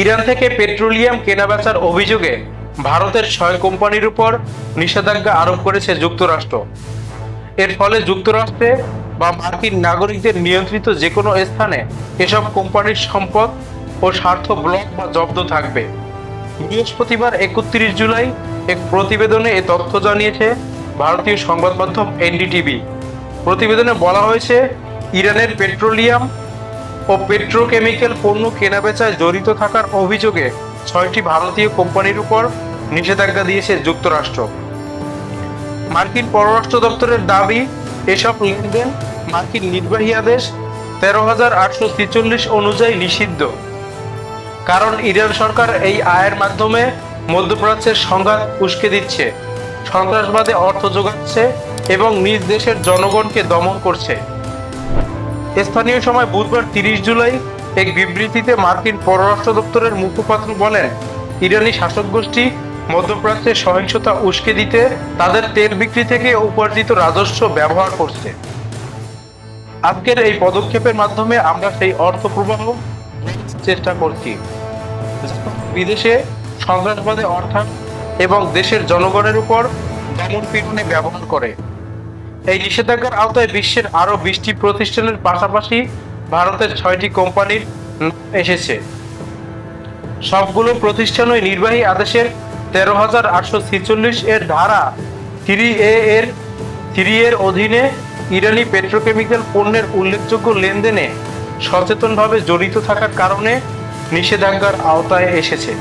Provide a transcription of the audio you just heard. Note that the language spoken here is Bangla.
ইরান থেকে পেট্রোলিয়াম কেনাবেচার অভিযোগে ভারতের ছয় কোম্পানির উপর নিষেধাজ্ঞা আরোপ করেছে যুক্তরাষ্ট্র। এর ফলে যুক্তরাষ্ট্রে বা মার্কিন নাগরিকদের নিয়ন্ত্রিত যে কোনো স্থানে এসব কোম্পানির সম্পদ ও স্বার্থ ব্লক বা জব্দ থাকবে। বৃহস্পতিবার একত্রিশ জুলাই এক প্রতিবেদনে এ তথ্য জানিয়েছে ভারতীয় সংবাদ মাধ্যম এনডিটিভি। প্রতিবেদনে বলা হয়েছে, ইরানের পেট্রোলিয়াম ও পেট্রোকেমিক্যাল পণ্য কেনাবেচায় জড়িত থাকার অভিযোগে ছয়টি ভারতীয় কোম্পানির উপর নিষেধাজ্ঞা দিয়েছে যুক্তরাষ্ট্র। মার্কিন পররাষ্ট্র দপ্তরের দাবি, এসব লেনদেন মার্কিন নির্বাহী আদেশ তেরো হাজার আটশো ছেচল্লিশ অনুযায়ী নিষিদ্ধ। কারণ ইরান সরকার এই আয়ের মাধ্যমে মধ্যপ্রাচ্যের সংঘাত উস্কে দিচ্ছে, সন্ত্রাসবাদে অর্থ যোগাচ্ছে এবং নিজ দেশের জনগণকে দমন করছে। স্থানীয় সময় বুধবার তিরিশ জুলাই এক বিবৃতিতে মার্কিন পররাষ্ট্র দপ্তরের মুখপাত্র বলেন, ইরানি শাসক গোষ্ঠী মধ্যপ্রাচ্যে সহিংসতা উস্কে দিতে তাদের তেল বিক্রি থেকে উপার্জিত রাজস্ব ব্যবহার করছে। আজকের এই পদক্ষেপের মাধ্যমে আমরা সেই অর্থ প্রবাহ চেষ্টা করছি। বিদেশে সন্ত্রাসবাদে অর্থায়ন এবং দেশের জনগণের উপর দমন পীড়নে ব্যবহার করে এই নিষেধাজ্ঞার আওতায় বিশ্বের আরও বিশটি প্রতিষ্ঠানের পাশাপাশি ভারতের ছয়টি কোম্পানির এসেছে। সবগুলো প্রতিষ্ঠানই নির্বাহী আদেশের তেরো হাজার আটশো ছেচল্লিশ এর ধারা থ্রি এ এর, থ্রি এর অধীনে ইরানি পেট্রোকেমিক্যাল পণ্যের উল্লেখযোগ্য লেনদেনে সচেতনভাবে জড়িত থাকার কারণে নিষেধাজ্ঞার আওতায় এসেছে।